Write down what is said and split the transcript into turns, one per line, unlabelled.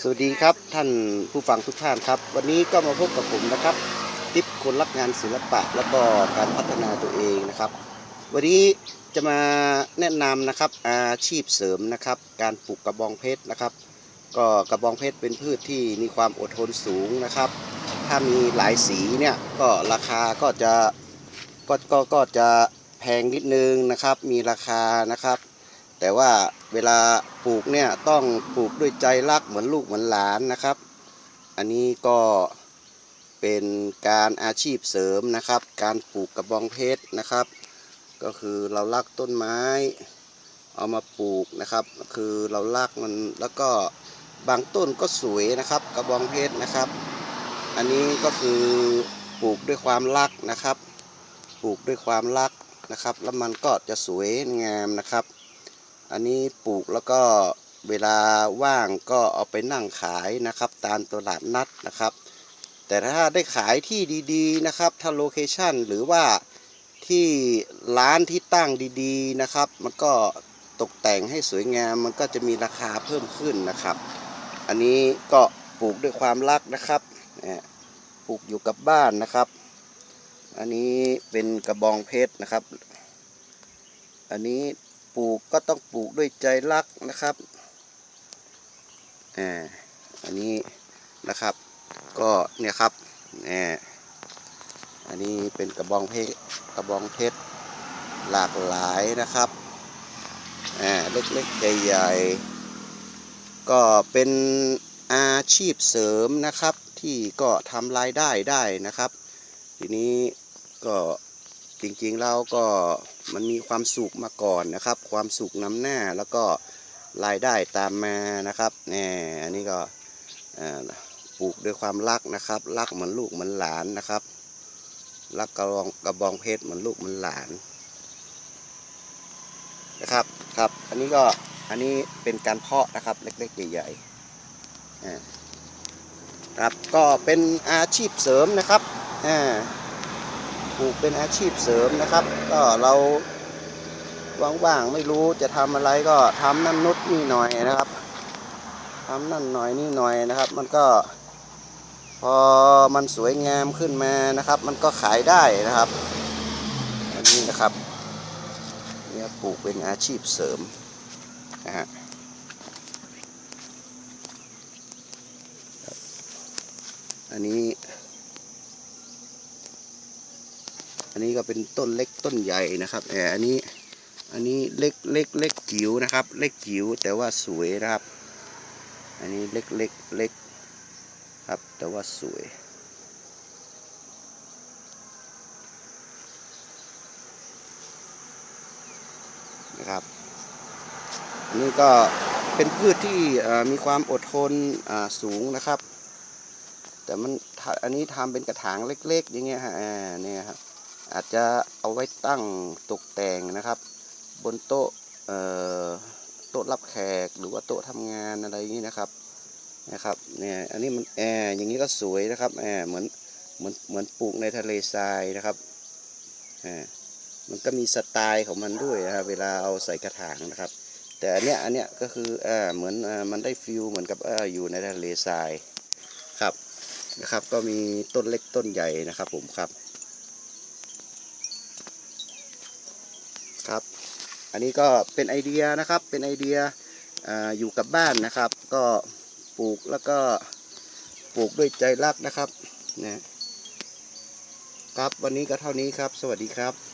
สวัสดีครับท่านผู้ฟังทุกท่านครับ วันนี้ก็มาพบกับผมนะครับทิปคนรักงานศิลปะแล้วก็การพัฒนาตัวเองนะครับ วันนี้จะมาแนะนำนะครับอาชีพเสริมนะครับ การปลูกกระบองเพชรนะครับ ก็กระบองเพชรเป็นพืชที่มีความอดทนสูงนะครับ ถ้ามีหลายสีเนี่ยก็ราคาก็จะก็ก็ก็จะแพงนิดนึงนะครับ มีราคานะครับ แต่ว่าเวลาปลูกเนี่ยต้องปลูกด้วยใจรักเหมือนลูกเหมือนหลานนะครับ อันนี้ก็เป็นการอาชีพเสริมนะครับ การปลูกกระบองเพชรนะครับ ก็คือเรารักต้นไม้ เอามาปลูกนะครับ คือเรารักมันแล้วก็บางต้นก็สวยนะครับ กระบองเพชรนะครับ อันนี้ก็คือปลูกด้วยความรักนะครับ ปลูกด้วยความรักนะครับ แล้วมันก็จะสวยงามนะครับ อันนี้ปลูกแล้วก็เวลาว่างก็เอาไปนั่งขายนะครับ ตามตลาดนัดนะครับ แต่ถ้าได้ขายที่ดีๆนะครับ ถ้าโลเคชันหรือว่าที่ร้านที่ตั้งดีๆนะครับ มันก็ตกแต่งให้สวยงามมันก็จะมีราคาเพิ่มขึ้นนะครับ อันนี้ก็ปลูกด้วยความรักนะครับปลูกอยู่กับบ้านนะครับ อันนี้เป็นกระบองเพชรนะครับ อันนี้ ปลูกก็ต้องปลูกด้วยใจรักนะครับอ่าอันนี้นะครับก็เนี่ยครับอ่าอันนี้เป็นกระบองเพชรกระบองเพชรหลากหลายนะครับอ่าเล็กๆใหญ่ๆก็เป็นอาชีพเสริมนะครับที่ก็ทำรายได้ได้นะครับ ทีนี้ก็จริงๆแล้วก็ มันมีความสุขมาก่อนนะครับ ความสุขนำหน้าแล้วก็รายได้ตามมานะครับแน่อันนี้ก็ปลูกด้วยความรักนะครับ รักเหมือนลูกเหมือนหลานนะครับ รักกระบองกระบองเพชรเหมือนลูกเหมือนหลานนะครับครับ อันนี้ก็อันนี้เป็นการเพาะนะครับเล็กๆใหญ่ๆครับก็เป็นอาชีพเสริมนะครับอ่า ลูกเป็นอาชีพเสริมนะครับ ก็เราว่างๆไม่รู้จะทำอะไรก็ทำนั่นนุดนี่หน่อยนะครับทำนั่นหน่อยนี่หน่อยนะครับ มันก็ พอมันสวยงามขึ้นมานะครับ มันก็ขายได้นะครับอันนี้นะครับเนี่ยปลูกเป็นอาชีพเสริมนะฮะอันนี้ อันนี้ก็เป็นต้นเล็กต้นใหญ่นะครับแต่อันนี้อันนี้เล็กเล็กเล็กจิ๋วนะครับ เล็กจิ๋วแต่ว่าสวยนะครับ อันนี้เล็กเล็กเล็กครับแต่ว่าสวยนะครับอันนี้ก็เป็นพืชที่มีความอดทนสูงนะครับ แต่มันอันนี้ทำเป็นกระถางเล็ก ๆ อย่างเงี้ยฮะเนี่ยครับ อาจจะเอาไว้ตั้งตกแต่งนะครับ บนโต๊ะโต๊ะรับแขกหรือว่าโต๊ะทำงานอะไรอย่างนี้นะครับนะครับเนี่ยอันนี้มันแอร์อย่างนี้ก็สวยนะครับแอร์เหมือนเหมือนเหมือนปลูกในทะเลทรายนะครับแอร์มันก็มีสไตล์ของมันด้วยนะครับเวลาเอาใส่กระถางนะครับ แต่อันเนี้ยอันเนี้ยก็คือเออเหมือนอ่อมันได้ฟิลเหมือนกับเอออยู่ในทะเลทรายครับนะครับ ก็มีต้นเล็กต้นใหญ่นะครับผมครับ ครับ อันนี้ก็เป็นไอเดียนะครับ เป็นไอเดียออยู่กับบ้านนะครับ ก็ปลูกแล้วก็ปลูกด้วยใจรักนะครับนะครับวันนี้ก็เท่านี้ครับ สวัสดีครับ